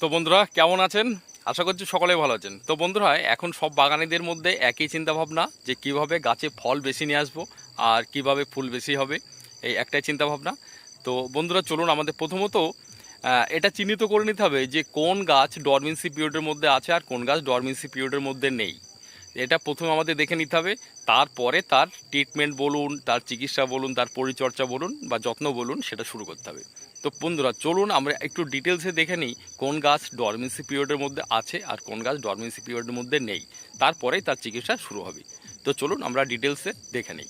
তো বন্ধুরা, কেমন আছেন? আশা করছি সকলে ভালো আছেন। তো বন্ধুরা, এখন সব বাগানিদের মধ্যে একই চিন্তা ভাবনা যে কীভাবে গাছে ফল বেশি নিয়ে আসব আর কীভাবে ফুল বেশি হবে, এই একটাই চিন্তাভাবনা। তো বন্ধুরা, চলুন আমাদের প্রথমত এটা চিহ্নিত করে নিতে হবে যে কোন গাছ ডরমিনসি পিরিয়ডের মধ্যে আছে আর কোন গাছ ডরমিনসি পিরিয়ডের মধ্যে নেই। এটা প্রথমে আমাদের দেখে নিতে হবে। তারপরে তার ট্রিটমেন্ট বলুন, তার চিকিৎসা বলুন, তার পরিচর্যা বলুন বা যত্ন বলুন, সেটা শুরু করতে হবে। তো বন্ধুরা, চলুন আমরা একটু ডিটেলসে দেখে নিই কোন গাছ ডরমেন্সি পিরিয়ডের মধ্যে আছে আর কোন গাছ ডরমেন্সি পিরিয়ডের মধ্যে নেই। তারপরেই তার চিকিৎসা শুরু হবে। তো চলুন আমরা ডিটেলসে দেখে নিই।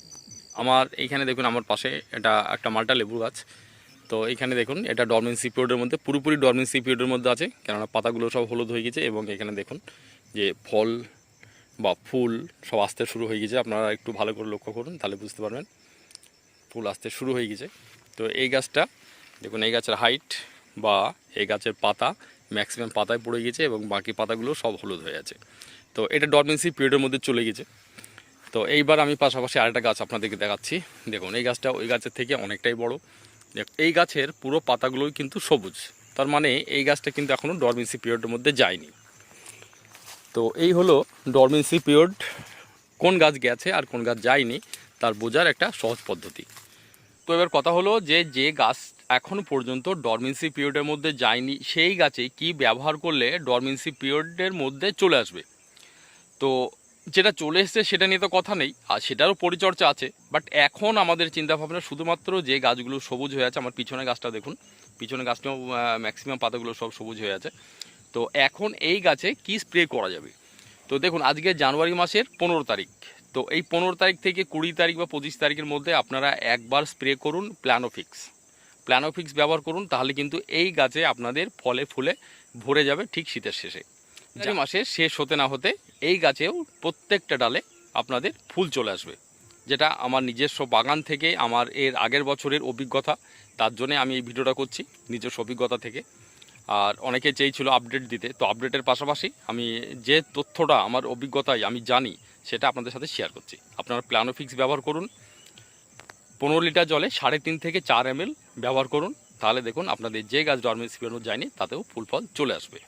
আমার এইখানে দেখুন, আমার পাশে এটা একটা মাল্টা লেবু গাছ। তো এইখানে দেখুন, এটা ডরমেন্সি পিরিয়ডের মধ্যে, পুরোপুরি ডরমেন্সি পিরিয়ডের মধ্যে আছে। কেননা পাতাগুলো সব হলুদ হয়ে গেছে এবং এখানে দেখুন যে ফল বা ফুল সব আসতে শুরু হয়ে গেছে। আপনারা একটু ভালো করে লক্ষ্য করুন, তাহলে বুঝতে পারবেন। ফুল আসতে শুরু হয়ে গেছে। তো এই গাছটা, দেখুন, এই গাছের হাইট বা এই গাছের পাতা ম্যাক্সিমাম পাতায় পড়ে গেছে এবং বাকি পাতাগুলো সব হলুদ হয়ে আছে। তো এটা ডরমেন্সি পিরিয়ডের মধ্যে চলে গেছে। তো এইবার আমি পাশাপাশি আরেকটা গাছ আপনাদেরকে দেখাচ্ছি। দেখুন, এই গাছটা ওই গাছের থেকে অনেকটাই বড়। দেখ, এই গাছের পুরো পাতাগুলোই কিন্তু সবুজ। তার মানে এই গাছটা কিন্তু এখনও ডরমেন্সি পিরিয়ডের মধ্যে যায়নি। তো এই হলো ডরমেন্সি পিরিয়ড, কোন গাছ গেছে আর কোন গাছ যায়নি, তার বোঝার একটা সহজ পদ্ধতি। তো এবার কথা হলো যে যে গাছ এখনও পর্যন্ত ডরমেন্সি পিরিয়ডের মধ্যে যায়নি, সেই গাছে কি ব্যবহার করলে ডরমেন্সি পিরিয়ডের মধ্যে চলে আসবে? তো যেটা চলে এসছে সেটা নিয়ে তো কথা নেই, আর সেটারও পরিচর্যা আছে, বাট এখন আমাদের চিন্তাভাবনা শুধুমাত্র যে গাছগুলো সবুজ হয়ে আছে, আমার পিছনে গাছটা দেখুন পিছনে গাছটাও ম্যাক্সিমাম পাতাগুলো সব সবুজ হয়ে আছে। তো এখন এই গাছে কি স্প্রে করা যাবে? তো দেখুন আজকে জানুয়ারি মাসের পনেরো তারিখ। তো এই পনেরো তারিখ থেকে কুড়ি তারিখ বা পঁচিশ তারিখের মধ্যে আপনারা একবার স্প্রে করুন প্ল্যানোফিক্স প্ল্যানোফিক্স ব্যবহার করুন তাহলে কিন্তু এই গাছে আপনাদের ফলে ফুলে ভরে যাবে ঠিক শীতের শেষে। জানুয়ারি মাসে শেষ হতে না হতে এই গাছেও প্রত্যেকটা ডালে আপনাদের ফুল চলে আসবে। যেটা আমার নিজস্ব বাগান থেকে আমার এর আগের বছরের অভিজ্ঞতা তার জন্য আমি এই ভিডিওটা করছি নিজস্ব অভিজ্ঞতা থেকে। আর অনেকে চেয়েছিল আপডেট দিতে, তো আপডেটের পাশাপাশি আমি যে তথ্যটা আমার অভিজ্ঞতায় আমি জানি, সেটা আপনাদের সাথে শেয়ার করছি। আপনারা প্ল্যানোফিক্স ব্যবহার করুন। পনেরো লিটার জলে সাড়ে তিন থেকে চার এম ব্যবহার করুন। তাহলে দেখুন আপনাদের যে গাছ ডরমেন্সি পিরিয়ড যায়নি, তাতেও ফুল ফল চলে আসবে।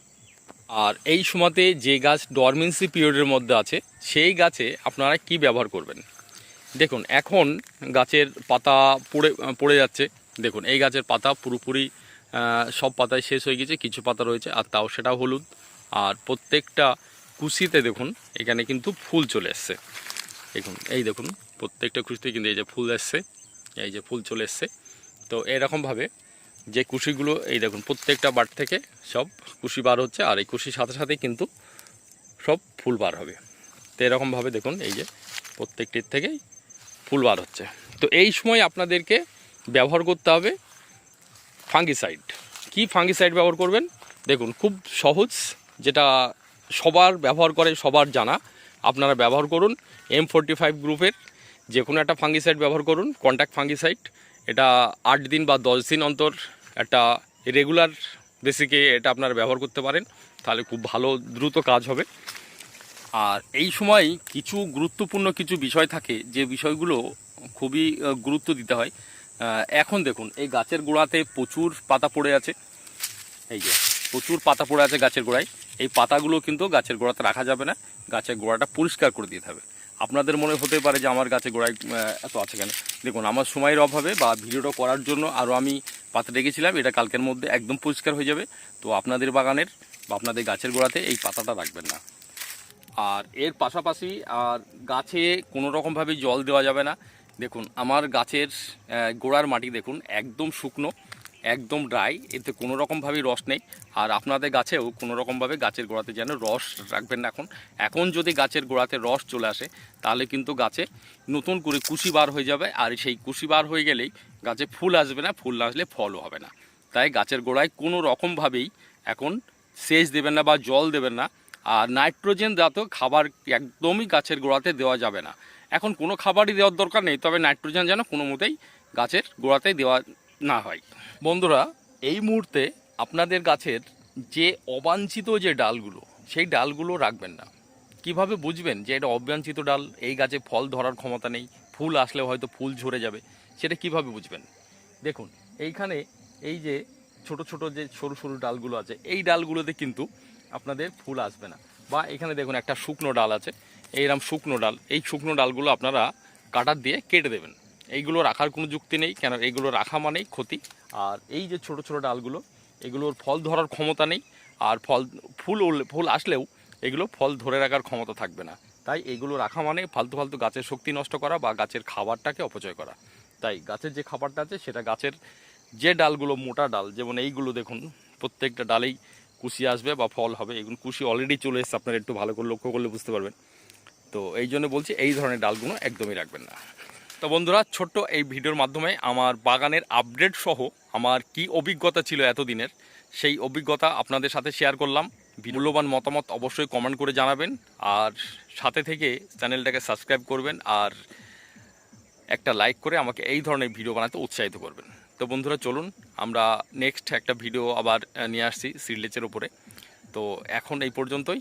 আর এই সময়তে যে গাছ ডরমেন্সি পিরিয়ডের মধ্যে আছে, সেই গাছে আপনারা কি ব্যবহার করবেন? দেখুন, এখন গাছের পাতা পড়ে পড়ে যাচ্ছে। দেখুন, এই গাছের পাতা পুরোপুরি সব পাতায় শেষ হয়ে গেছে, কিছু পাতা রয়েছে, আর তাও সেটাও হলুদ। আর প্রত্যেকটা কুশিতে দেখুন, এখানে কিন্তু ফুল চলে এসছে। দেখুন, এই দেখুন, প্রত্যেকটা কুশিতে কিন্তু এই যে ফুল এসছে, এই যে ফুল চলে এসছে। তো এরকমভাবে যে কুশিগুলো, এই দেখুন, প্রত্যেকটা বার থেকে সব কুশি বার হচ্ছে, আর এই কুশির সাথে সাথে কিন্তু সব ফুল বার হবে। তো এরকমভাবে দেখুন, এই যে প্রত্যেকটির থেকেই ফুল বার হচ্ছে। তো এই সময় আপনাদেরকে ব্যবহার করতে হবে ফাঙ্গিসাইড কি ফাঙ্গিসাইড ব্যবহার করবেন? দেখুন, খুব সহজ, যেটা সবার ব্যবহার করে, সবার জানা। আপনারা ব্যবহার করুন এম ফোরটি ফাইভ গ্রুপের যে কোনো একটা ফাঙ্গিসাইড ব্যবহার করুন কন্ট্যাক্ট ফাঙ্গিসাইড এটা আট দিন বা দশ দিন অন্তর একটা রেগুলার বেসিকে এটা আপনারা ব্যবহার করতে পারেন। তাহলে খুব ভালো, দ্রুত কাজ হবে। আর এই সময় কিছু গুরুত্বপূর্ণ কিছু বিষয় থাকে, যে বিষয়গুলো খুবই গুরুত্ব দিতে হয়। এখন দেখুন, এই গাছের গোড়াতে প্রচুর পাতা পড়ে আছে। এই যে, প্রচুর পাতা পড়ে আছে গাছের গোড়ায়। এই পাতাগুলো কিন্তু গাছের গোড়াতে রাখা যাবে না, গাছের গোড়াটা পরিষ্কার করে দিতে হবে। আপনাদের মনে হতে পারে যে আমার গাছে গোড়ায় এত আছে কেন? দেখুন, আমার সময়ের অভাবে বা ভিডিওটা করার জন্য আরও আমি পাতা রেখেছিলাম, এটা কালকের মধ্যে একদম পরিষ্কার হয়ে যাবে। তো আপনাদের বাগানের বা আপনাদের গাছের গোড়াতে এই পাতাটা রাখবেন না। আর এর পাশাপাশি আর গাছে কোনো রকমভাবে জল দেওয়া যাবে না। দেখুন, আমার গাছের গোড়ার মাটি দেখুন, একদম শুকনো, একদম ড্রাই এতে কোনো রকমভাবেই রস নেই। আর আপনাদের গাছেও কোনো রকমভাবে গাছের গোড়াতে যেন রস রাখবেন না এখন। এখন যদি গাছের গোড়াতে রস চলে আসে, তাহলে কিন্তু গাছে নতুন করে কুশি বার হয়ে যাবে। আর সেই কুশি বার হয়ে গেলেই গাছে ফুল আসবে না, ফুল আসলে ফলও হবে না। তাই গাছের গোড়ায় কোনো রকমভাবেই এখন সেচ দেবেন না বা জল দেবেন না। আর নাইট্রোজেন জাতীয় খাবার একদমই গাছের গোড়াতে দেওয়া যাবে না। এখন কোনো খাবারই দেওয়ার দরকার নেই, তবে নাইট্রোজেন যেন কোনো মতেই গাছের গোড়াতে দেওয়া না হয়। বন্ধুরা, এই মুহূর্তে আপনাদের গাছের যে অবাঞ্ছিত যে ডালগুলো, সেই ডালগুলো রাখবেন না। কীভাবে বুঝবেন যে এটা অবাঞ্ছিত ডাল, এই গাছে ফল ধরার ক্ষমতা নেই, ফুল আসলে হয়তো ফুল ঝরে যাবে, সেটা কীভাবে বুঝবেন? দেখুন, এইখানে এই যে ছোট ছোট যে সরু সরু ডালগুলো আছে, এই ডালগুলোতে কিন্তু আপনাদের ফুল আসবে না। বা এখানে দেখুন একটা শুকনো ডাল আছে এইরকম শুকনো ডাল। এই শুকনো ডালগুলো আপনারা কাটার দিয়ে কেটে দেবেন। এইগুলো রাখার কোনো যুক্তি নেই, কেন এইগুলো রাখা মানেই ক্ষতি। আর এই যে ছোট ছোট ডালগুলো, এগুলোর ফল ধরার ক্ষমতা নেই। আর ফল, ফুল ফুল আসলেও এগুলো ফল ধরে রাখার ক্ষমতা থাকবে না। তাই এগুলো রাখা মানে ফালতু ফালতু গাছের শক্তি নষ্ট করা বা গাছের খাবারটাকে অপচয় করা। তাই গাছের যে খাবারটা আছে, সেটা গাছের যে ডালগুলো, মোটা ডাল, যেমন এইগুলো দেখুন, প্রত্যেকটা ডালেই কুশি আসবে বা ফল হবে। এগুলো কুশি অলরেডি চলে এসছে, আপনারা একটু ভালো করে লক্ষ্য করলে বুঝতে পারবেন। তো এই জন্য বলছি এই ধরনের ডালগুলো একদমই রাখবেন না। তো বন্ধুরা, ছোট্ট এই ভিডিওর মাধ্যমে আমার বাগানের আপডেট সহ আমার কি অভিজ্ঞতা ছিল এতদিনের, সেই অভিজ্ঞতা আপনাদের সাথে শেয়ার করলাম। মূল্যবান মতামত অবশ্যই কমেন্ট করে জানাবেন আর সাথে থেকে চ্যানেলটাকে সাবস্ক্রাইব করবেন আর একটা লাইক করে আমাকে এই ধরনের ভিডিও বানাতে উৎসাহিত করবেন। তো বন্ধুরা, চলুন, আমরা নেক্সট একটা ভিডিও আবার নিয়ে আসছি সিডলেচের ওপরে। তো এখন এই পর্যন্তই।